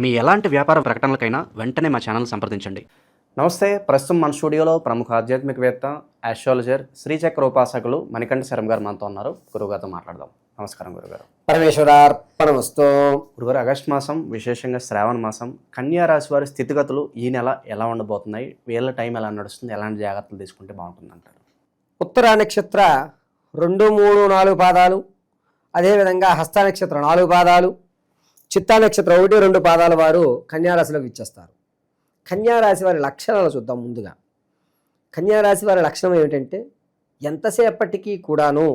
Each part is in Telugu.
మీ ఎలాంటి వ్యాపార ప్రకటనలకైనా వెంటనే మా ఛానల్ సంప్రదించండి. నమస్తే ప్రస్తుతం మన స్టూడియోలో ప్రముఖ ఆధ్యాత్మికవేత్త ఆస్ట్రాలజర్ శ్రీచక్ర ఉపాసకులు మణికంఠ శరం గారు మనతో ఉన్నారు. గురుగారితో మాట్లాడదాం. నమస్కారం గురుగారు పరమేశ్వరార్పణమస్తు. గురుగారు ఆగస్ట్ మాసం విశేషంగా శ్రావణ మాసం కన్యా రాశి వారి స్థితిగతులు ఈ నెల ఎలా ఉండబోతున్నాయి వీళ్ళ టైం ఎలా నడుస్తుంది ఎలాంటి జాగ్రత్తలు తీసుకుంటే బాగుంటుంది అంటారు. ఉత్తర నక్షత్ర రెండు మూడు నాలుగు పాదాలు అదేవిధంగా హస్త నక్షత్రం నాలుగు పాదాలు చిత్తా నక్షత్రం ఒకటి రెండు పాదాల వారు కన్యారాశిలోకి ఇచ్చేస్తారు కన్యారాశి వారి లక్షణాలు చూద్దాం ముందుగా. కన్యారాశి వారి లక్షణం ఏమిటంటే ఎంతసేపటికి కూడాను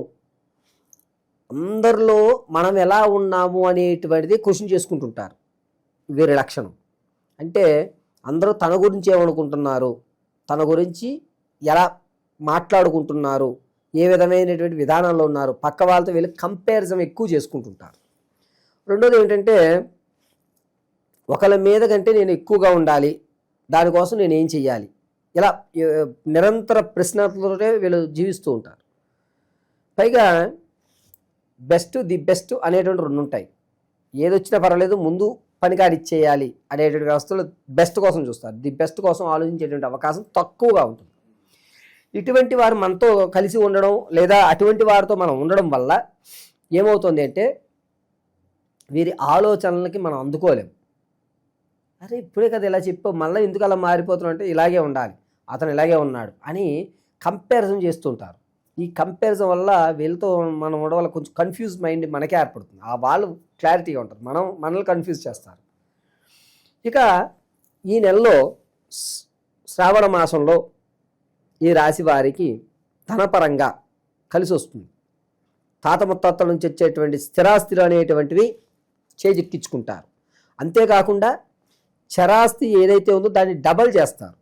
అందరిలో మనం ఎలా ఉన్నాము అనేటువంటిది క్వశ్చన్ చేసుకుంటుంటారు వీరి లక్షణం. అంటే అందరూ తన గురించి ఏమనుకుంటున్నారు? తన గురించి ఎలా మాట్లాడుకుంటున్నారు? ఏ విధమైనటువంటి విధానంలో ఉన్నారు? పక్క వాళ్ళతో వీళ్ళు కంపారిజం ఎక్కువ చేసుకుంటుంటారు. రెండోది ఏంటంటే ఒకళ్ళ మీద కంటే నేను ఎక్కువగా ఉండాలి. దానికోసం నేను ఏం చెయ్యాలి? ఇలా నిరంతర ప్రశ్నలతోనే వీళ్ళు జీవిస్తూ ఉంటారు. పైగా బెస్ట్ ది బెస్ట్ అనేటువంటి రెండు ఉంటాయి ఏదొచ్చినా పర్వాలేదు ముందు పనికాడిచ్చేయాలి అనేటువంటి వ్యవస్థలో బెస్ట్ కోసం చూస్తారు. ది బెస్ట్ కోసం ఆలోచించేటువంటి అవకాశం తక్కువగా ఉంటుంది. ఇటువంటి వారు మనతో కలిసి ఉండడం లేదా అటువంటి వారితో మనం ఉండడం వల్ల ఏమవుతుంది అంటే వీరి ఆలోచనలకి మనం అందుకోలేం. అరే ఇప్పుడే కదా ఇలా చెప్పు మళ్ళీ ఎందుకు అలా మారిపోతున్నాం అంటే ఇలాగే ఉండాలి అతను ఇలాగే ఉన్నాడు అని కంపారిజన్ చేస్తుంటారు. ఈ కంపారిజన్ వల్ల వీళ్ళతో మనం ఉండడం వల్ల కొంచెం కన్ఫ్యూజ్ మైండ్ మనకే ఏర్పడుతుంది. ఆ వాళ్ళు క్లారిటీగా ఉంటారు మనం మనల్ని కన్ఫ్యూజ్ చేస్తారు. ఇక ఈ నెలలో శ్రావణ మాసంలో ఈ రాశి వారికి ధనపరంగా కలిసి వస్తుంది తాత ముత్తాతల నుంచి వచ్చేటువంటి స్థిరాస్తులు అనేటువంటివి చేజిక్కించుకుంటారు. అంతేకాకుండా చరాస్తి ఏదైతే ఉందో దాన్ని డబల్ చేస్తారు.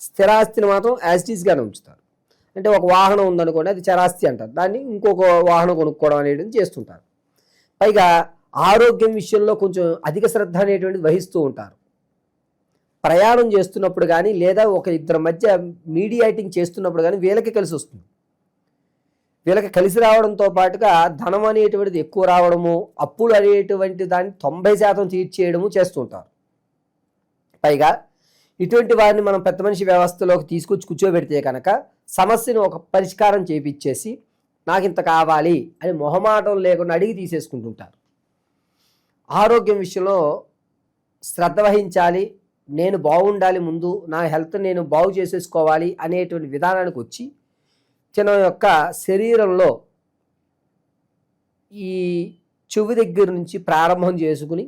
స్థిరాస్తిని మాత్రం యాజిటీస్గానే ఉంచుతారు. అంటే ఒక వాహనం ఉందనుకోండి అది చరాస్తి అంటారు. దాన్ని ఇంకొక వాహనం కొనుక్కోవడం అనేది చేస్తుంటారు. పైగా ఆరోగ్యం విషయంలో కొంచెం అధిక శ్రద్ధ అనేటువంటిది వహిస్తూ ఉంటారు. ప్రయాణం చేస్తున్నప్పుడు కానీ లేదా ఒక ఇద్దరి మధ్య మీడియేటింగ్ చేస్తున్నప్పుడు కానీ వీళ్ళకి కలిసి వస్తుంది వీళ్ళకి కలిసి రావడంతో పాటుగా ధనం అనేటువంటిది ఎక్కువ రావడము అప్పులు అనేటువంటి దాన్ని తొంభై శాతం తీర్చేయడము చేస్తుంటారు పైగా ఇటువంటి వారిని మనం పెద్ద మనిషి వ్యవస్థలోకి తీసుకొచ్చి కూర్చోబెడితే కనుక సమస్యను ఒక పరిష్కారం చేపిచ్చేసి నాకు ఇంత కావాలి అని మొహమాటం లేకుండా అడిగి తీసేసుకుంటుంటారు. ఆరోగ్యం విషయంలో శ్రద్ధ వహించాలి నేను బాగుండాలి ముందు నా హెల్త్ నేను బాగు చేసేసుకోవాలి అనేటువంటి విధానానికి వచ్చి జనం యొక్క శరీరంలో ఈ చెవి దగ్గర నుంచి ప్రారంభం చేసుకుని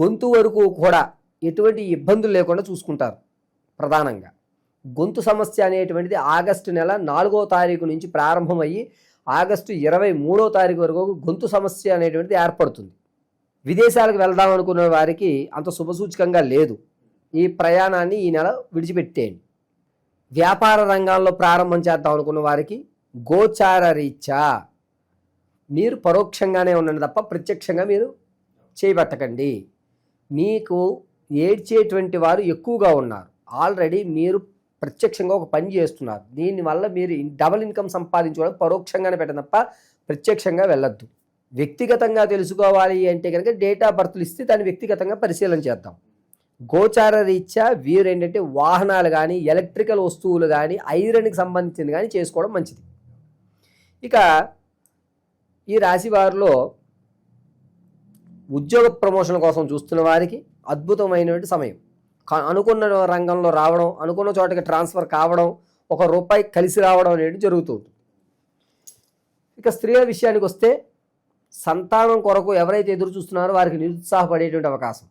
గొంతు వరకు కూడా ఎటువంటి ఇబ్బందులు లేకుండా చూసుకుంటారు ప్రధానంగా. గొంతు సమస్య అనేటువంటిది ఆగస్టు నెల నాలుగో తారీఖు నుంచి ప్రారంభమయ్యి ఆగస్టు ఇరవై మూడో తారీఖు వరకు గొంతు సమస్య అనేటువంటిది ఏర్పడుతుంది. విదేశాలకు వెళ్దాం అనుకునే వారికి అంత శుభసూచకంగా లేదు. ఈ ప్రయాణాన్ని ఈ నెల విడిచిపెట్టేయండి. వ్యాపార రంగాల్లో ప్రారంభం చేద్దాం అనుకున్న వారికి గోచార రీత్యా మీరు పరోక్షంగానే ఉండండి తప్ప ప్రత్యక్షంగా మీరు చేపెట్టకండి మీకు ఏడ్చేటువంటి వారు ఎక్కువగా ఉన్నారు. ఆల్రెడీ మీరు ప్రత్యక్షంగా ఒక పని చేస్తున్నారు. దీనివల్ల మీరు డబల్ ఇన్కమ్ సంపాదించుకోవడం పరోక్షంగానే పెట్టండి తప్ప ప్రత్యక్షంగా వెళ్ళొద్దు. వ్యక్తిగతంగా తెలుసుకోవాలి అంటే కనుక డేట్ ఆఫ్ బర్త్లు ఇస్తే దాన్ని వ్యక్తిగతంగా పరిశీలన చేద్దాం. గోచార రీత్యా వీరు ఏంటంటే వాహనాలు కానీ ఎలక్ట్రికల్ వస్తువులు కానీ ఐరన్కి సంబంధించింది కానీ చేసుకోవడం మంచిది. ఇక ఈ రాశి వారిలో ఉద్యోగ ప్రమోషన్ కోసం చూస్తున్న వారికి అద్భుతమైనటువంటి సమయం. అనుకున్న రంగంలో రావడం అనుకున్న చోటకి ట్రాన్స్ఫర్ కావడం ఒక రూపాయి కలిసి రావడం అనేది జరుగుతుంది. ఇక స్త్రీల విషయానికి వస్తే సంతానం కొరకు ఎవరైతే ఎదురు చూస్తున్నారో వారికి నిరుత్సాహపడేటువంటి అవకాశం.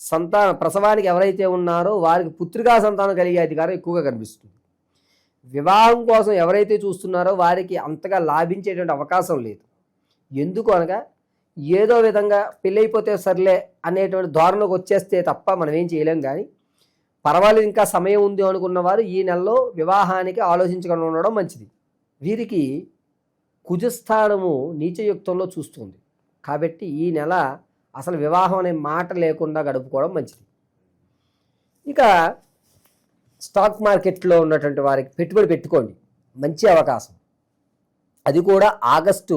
సంతాన ప్రసవానికి ఎవరైతే ఉన్నారో వారికి పుత్రికా సంతానం కలిగే అధికారం ఎక్కువగా కనిపిస్తుంది. వివాహం కోసం ఎవరైతే చూస్తున్నారో వారికి అంతగా లాభించేటువంటి అవకాశం లేదు. ఎందుకు అనగా ఏదో విధంగా పెళ్ళైపోతే సర్లే అనేటువంటి ధోరణకు వచ్చేస్తే తప్ప మనం ఏం చేయలేం కానీ పర్వాలేదు ఇంకా సమయం ఉంది అనుకున్న వారు ఈ నెలలో వివాహానికి ఆలోచించకుండా ఉండడం మంచిది. వీరికి కుజస్థానము నీచయుక్తంలో చూస్తుంది. కాబట్టి ఈ నెల అసలు వివాహం అనే మాట లేకుండా గడుపుకోవడం మంచిది. ఇక స్టాక్ మార్కెట్లో ఉన్నటువంటి వారికి పెట్టుబడి పెట్టుకోండి. మంచి అవకాశం. అది కూడా ఆగస్టు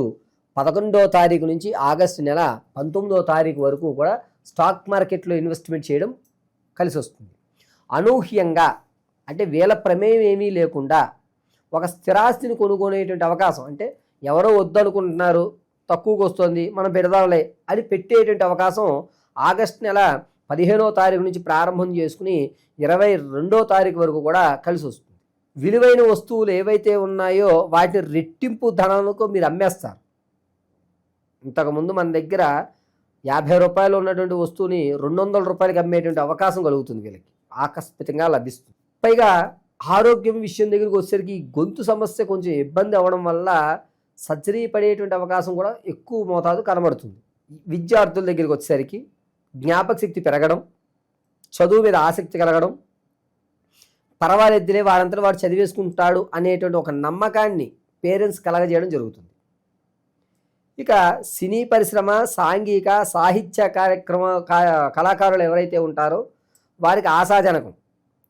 పదకొండో తారీఖు నుంచి ఆగస్టు నెల పంతొమ్మిదో తారీఖు వరకు కూడా స్టాక్ మార్కెట్లో ఇన్వెస్ట్మెంట్ చేయడం కలిసి వస్తుంది. అనూహ్యంగా అంటే వీళ్ళ ప్రమేయం ఏమీ లేకుండా ఒక స్థిరాస్తిని కొనుక్కునేటువంటి అవకాశం అంటే ఎవరో వద్దనుకుంటున్నారు తక్కువకు వస్తుంది మనం పెడదాంలే అని పెట్టేటువంటి అవకాశం ఆగస్టు నెల పదిహేనో తారీఖు నుంచి ప్రారంభం చేసుకుని ఇరవై రెండో తారీఖు వరకు కూడా కలిసి వస్తుంది. విలువైన వస్తువులు ఏవైతే ఉన్నాయో వాటిని రెట్టింపు ధనాలకు మీరు అమ్మేస్తారు. ఇంతకుముందు మన దగ్గర యాభై రూపాయలు ఉన్నటువంటి వస్తువుని రెండు వందల రూపాయలకి అమ్మేటువంటి అవకాశం కలుగుతుంది వీళ్ళకి. ఆకస్మికంగా లభిస్తుంది. పైగా ఆరోగ్యం విషయం దగ్గరికి వచ్చేసరికి గొంతు సమస్య కొంచెం ఇబ్బంది అవ్వడం వల్ల సర్జరీ పడేటువంటి అవకాశం కూడా ఎక్కువ మోతాదు కనబడుతుంది. విద్యార్థుల దగ్గరికి వచ్చేసరికి జ్ఞాపక శక్తి పెరగడం చదువు మీద ఆసక్తి కలగడం పర్వాలేదులే వారంతా వాడు చదివేసుకుంటాడు అనేటువంటి ఒక నమ్మకాన్ని పేరెంట్స్ కలగజేయడం జరుగుతుంది. ఇక సినీ పరిశ్రమ సాంఘిక సాహిత్య కార్యక్రమ కళాకారులు ఎవరైతే ఉంటారో వారికి ఆశాజనకం.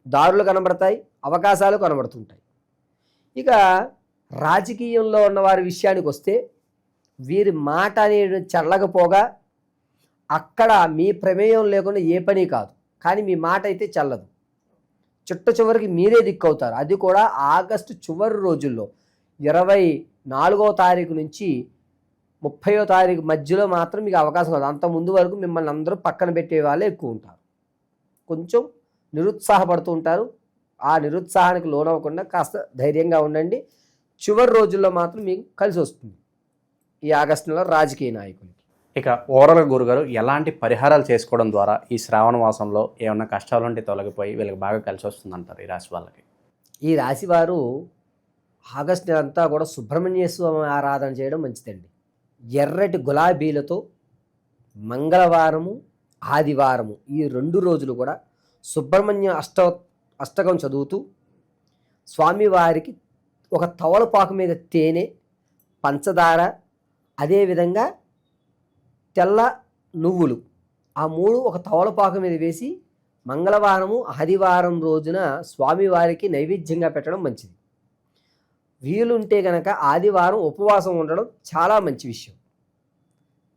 దారులు కనబడతాయి అవకాశాలు కనబడుతుంటాయి. ఇక రాజకీయంలో ఉన్నవారి విషయానికి వస్తే వీరి మాట అనేది చల్లకపోగా అక్కడ మీ ప్రమేయం లేకుండా ఏ పని కాదు. కానీ మీ మాట అయితే చల్లదు. చుట్ట చివరికి మీరే దిక్కవుతారు. అది కూడా ఆగస్టు చివరి రోజుల్లో. ఇరవై నాలుగో తారీఖు నుంచి ముప్పయో తారీఖు మధ్యలో మాత్రం మీకు అవకాశం కాదు. అంత ముందు వరకు మిమ్మల్ని అందరూ పక్కన పెట్టే వాళ్ళే ఎక్కువ ఉంటారు. కొంచెం నిరుత్సాహపడుతూ ఉంటారు. ఆ నిరుత్సాహానికి లోనవ్వకుండా కాస్త ధైర్యంగా ఉండండి. చివరి రోజుల్లో మాత్రం మీకు కలిసి వస్తుంది. ఈ ఆగస్టు నెల రాజకీయ నాయకులకి. ఇక ఓవరాల్గా గురుగారు ఎలాంటి పరిహారాలు చేసుకోవడం ద్వారా ఈ శ్రావణ మాసంలో ఏమన్నా కష్టాలు ఉంటే తొలగిపోయి వీళ్ళకి బాగా కలిసి వస్తుంది అంటారు ఈ రాశి వాళ్ళకి? ఈ రాశివారు ఆగస్టు నెల అంతా కూడా సుబ్రహ్మణ్య స్వామి ఆరాధన చేయడం మంచిదండి. ఎర్రటి గులాబీలతో మంగళవారము ఆదివారము ఈ రెండు రోజులు కూడా సుబ్రహ్మణ్య అష్ట అష్టకం చదువుతూ స్వామివారికి ఒక తవలపాకు మీద తేనె పంచదార అదేవిధంగా తెల్ల నువ్వులు. ఆ మూడు ఒక తవలపాకు మీద వేసి మంగళవారము ఆదివారం రోజున స్వామివారికి నైవేద్యంగా పెట్టడం మంచిది. వీలుంటే గనక ఆదివారం ఉపవాసం ఉండడం చాలా మంచి విషయం.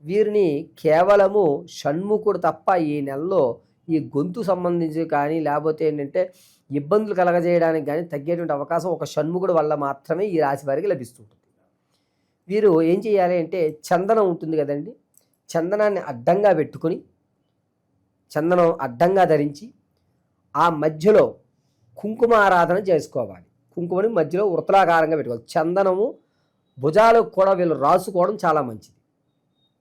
వీరిని కేవలము షణ్ముఖుడు తప్ప ఈ నెలలో ఈ గొంతు సంబంధించి కానీ లేకపోతే ఏంటంటే ఇబ్బందులు కలగజేయడానికి కానీ తగ్గేటువంటి అవకాశం ఒక షణ్ముఖుడు వల్ల మాత్రమే ఈ రాశి వారికి లభిస్తుంటుంది. వీరు ఏం చేయాలి అంటే చందనం ఉంటుంది కదండి. చందనాన్ని అడ్డంగా పెట్టుకొని చందనం అడ్డంగా ధరించి ఆ మధ్యలో కుంకుమ ఆరాధన చేసుకోవాలి. కుంకుమని మధ్యలో వృత్తలాకారంగా పెట్టుకోవాలి. చందనము భుజాలకు కూడా వీళ్ళు రాసుకోవడం చాలా మంచిది.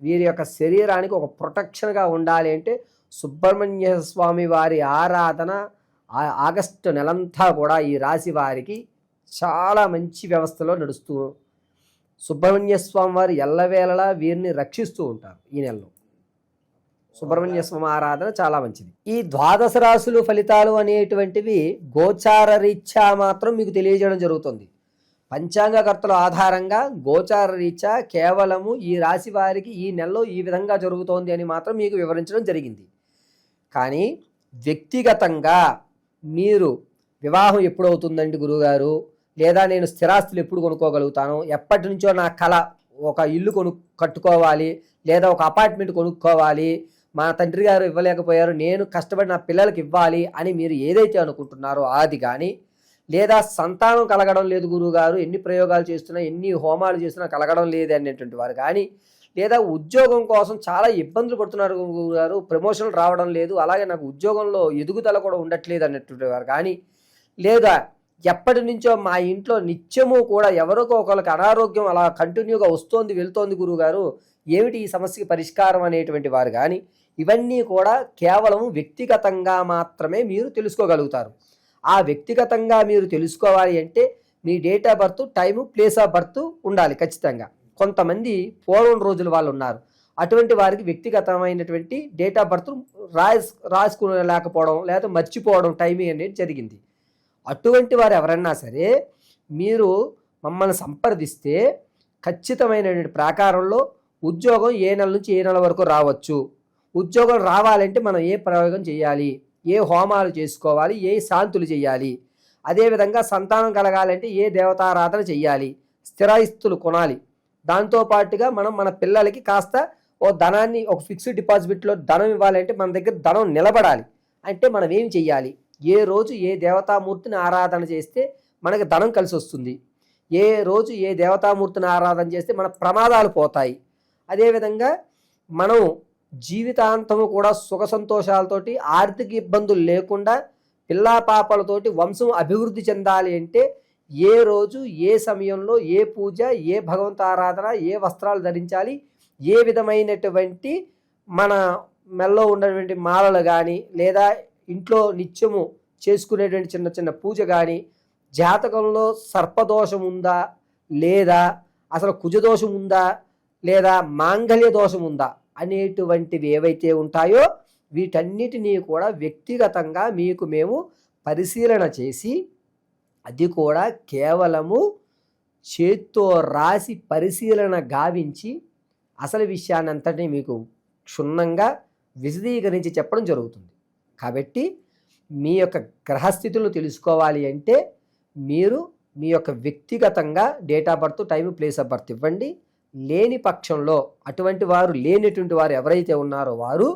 వీరి యొక్క శరీరానికి ఒక ప్రొటెక్షన్గా ఉండాలి అంటే సుబ్రహ్మణ్య స్వామి వారి ఆరాధన ఆగస్టు నెలంతా కూడా ఈ రాశి వారికి చాలా మంచి వ్యవస్థలో నడుస్తూ సుబ్రహ్మణ్య స్వామి వారు ఎల్లవేళలా వీరిని రక్షిస్తూ ఉంటారు ఈ నెలలో. సుబ్రహ్మణ్య స్వామి ఆరాధన చాలా మంచిది. ఈ ద్వాదశ రాశులు ఫలితాలు అనేటువంటివి గోచార రీత్యా మాత్రం మీకు తెలియజేయడం జరుగుతుంది. పంచాంగకర్తల ఆధారంగా గోచార రీత్యా కేవలము ఈ రాశి వారికి ఈ నెలలో ఈ విధంగా జరుగుతోంది అని మాత్రం మీకు వివరించడం జరిగింది. కానీ వ్యక్తిగతంగా మీరు వివాహం ఎప్పుడవుతుందండి గురువుగారు లేదా నేను స్థిరాస్తులు ఎప్పుడు కొనుక్కోగలుగుతాను? ఎప్పటి నుంచో నా కళ ఒక ఇల్లు కొను కట్టుకోవాలి లేదా ఒక అపార్ట్మెంట్ కొనుక్కోవాలి. మా తండ్రి గారు ఇవ్వలేకపోయారు. నేను కష్టపడి నా పిల్లలకి ఇవ్వాలి అని మీరు ఏదైతే అనుకుంటున్నారో అది కానీ లేదా సంతానం కలగడం లేదు గురువుగారు ఎన్ని ప్రయోగాలు చేస్తున్నా ఎన్ని హోమాలు చేస్తున్నా కలగడం లేదు అనేటువంటి వారు కానీ లేదా ఉద్యోగం కోసం చాలా ఇబ్బందులు పడుతున్నారు గురువుగారు ప్రమోషన్లు రావడం లేదు. అలాగే నాకు ఉద్యోగంలో ఎదుగుదల కూడా ఉండట్లేదు అనేటువంటి వారు. కానీ లేదా ఎప్పటి నుంచో మా ఇంట్లో నిత్యము కూడా ఎవరికో ఒకరికి అనారోగ్యం అలా కంటిన్యూగా వస్తోంది వెళ్తోంది గురువుగారు ఏమిటి ఈ సమస్యకి పరిష్కారం అనేటువంటి వారు కానీ ఇవన్నీ కూడా కేవలం వ్యక్తిగతంగా మాత్రమే మీరు తెలుసుకోగలుగుతారు. ఆ వ్యక్తిగతంగా మీరు తెలుసుకోవాలి అంటే మీ date of birth time place of birth ఉండాలి ఖచ్చితంగా. కొంతమంది పూర్వం రోజుల వాళ్ళు ఉన్నారు. అటువంటి వారికి వ్యక్తిగతమైనటువంటి డేట్ ఆఫ్ బర్త్ రాస్ రాసుకునేలేకపోవడం లేదా మర్చిపోవడం టైమింగ్ అనేది జరిగింది. అటువంటి వారు ఎవరన్నా సరే మీరు మమ్మల్ని సంప్రదిస్తే ఖచ్చితమైనటువంటి ప్రాకారంలో ఉద్యోగం ఏ నెల నుంచి ఏ నెల వరకు రావచ్చు. ఉద్యోగం రావాలంటే మనం ఏ ప్రయోగం చేయాలి? ఏ హోమాలు చేసుకోవాలి? ఏ శాంతులు చేయాలి? అదేవిధంగా సంతానం కలగాలంటే ఏ దేవతారాధన చేయాలి? స్థిరాయిస్తులు కొనాలి. దాంతో పాటుగా మనం మన పిల్లలకి కాస్త ఓ ధనాన్ని ఒక ఫిక్స్డ్ డిపాజిట్లో ధనం ఇవ్వాలంటే మన దగ్గర ధనం నిలబడాలి. అంటే మనం ఏం చెయ్యాలి? ఏ రోజు ఏ దేవతామూర్తిని ఆరాధన చేస్తే మనకి ధనం కలిసి వస్తుంది. ఏ రోజు ఏ దేవతామూర్తిని ఆరాధన చేస్తే మన ప్రమాదాలు పోతాయి. అదేవిధంగా మనం జీవితాంతము కూడా సుఖ సంతోషాలతోటి ఆర్థిక ఇబ్బందులు లేకుండా పిల్లా పాపలతోటి వంశం అభివృద్ధి చెందాలి అంటే ఏ రోజు ఏ సమయంలో ఏ పూజ ఏ భగవంత ఆరాధన ఏ వస్త్రాలు ధరించాలి ఏ విధమైనటువంటి మన మెల్లో ఉన్నటువంటి మాలలు కానీ లేదా ఇంట్లో నిత్యము చేసుకునేటువంటి చిన్న చిన్న పూజ కానీ జాతకంలో సర్పదోషం ఉందా లేదా అసలు కుజదోషం ఉందా లేదా మాంగళ్య దోషం ఉందా అనేటువంటివి ఏవైతే ఉంటాయో వీటన్నిటినీ కూడా వ్యక్తిగతంగా మీకు మేము పరిశీలన చేసి అది కూడా కేవలము చేత్తో రాసి పరిశీలన గావించి అసలు విషయాన్ని అంతటినీ మీకు క్షుణ్ణంగా విశదీకరించి చెప్పడం జరుగుతుంది. కాబట్టి మీ యొక్క గ్రహస్థితులు తెలుసుకోవాలి అంటే మీరు మీ యొక్క వ్యక్తిగతంగా date of birth time place of birth ఇవ్వండి. లేని పక్షంలో అటువంటి వారు లేనటువంటి వారు ఎవరైతే ఉన్నారో వారు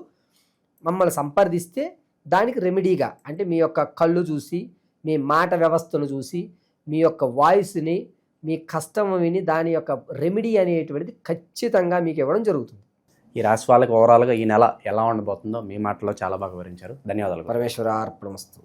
మమ్మల్ని సంప్రదిస్తే దానికి రెమెడీగా అంటే మీ యొక్క కళ్ళు చూసి మీ మాట వ్యవస్థను చూసి మీ యొక్క వాయిస్ని మీ కష్టం విని దాని యొక్క రెమెడీ అనేటువంటిది ఖచ్చితంగా మీకు ఇవ్వడం జరుగుతుంది. ఈ రాశి వాళ్ళకి ఓవరాల్గా ఈ నెల ఎలా ఉండబోతుందో మీ మాటలో చాలా బాగా వివరించారు. ధన్యవాదాలు. పరమేశ్వర అర్పణమస్తు.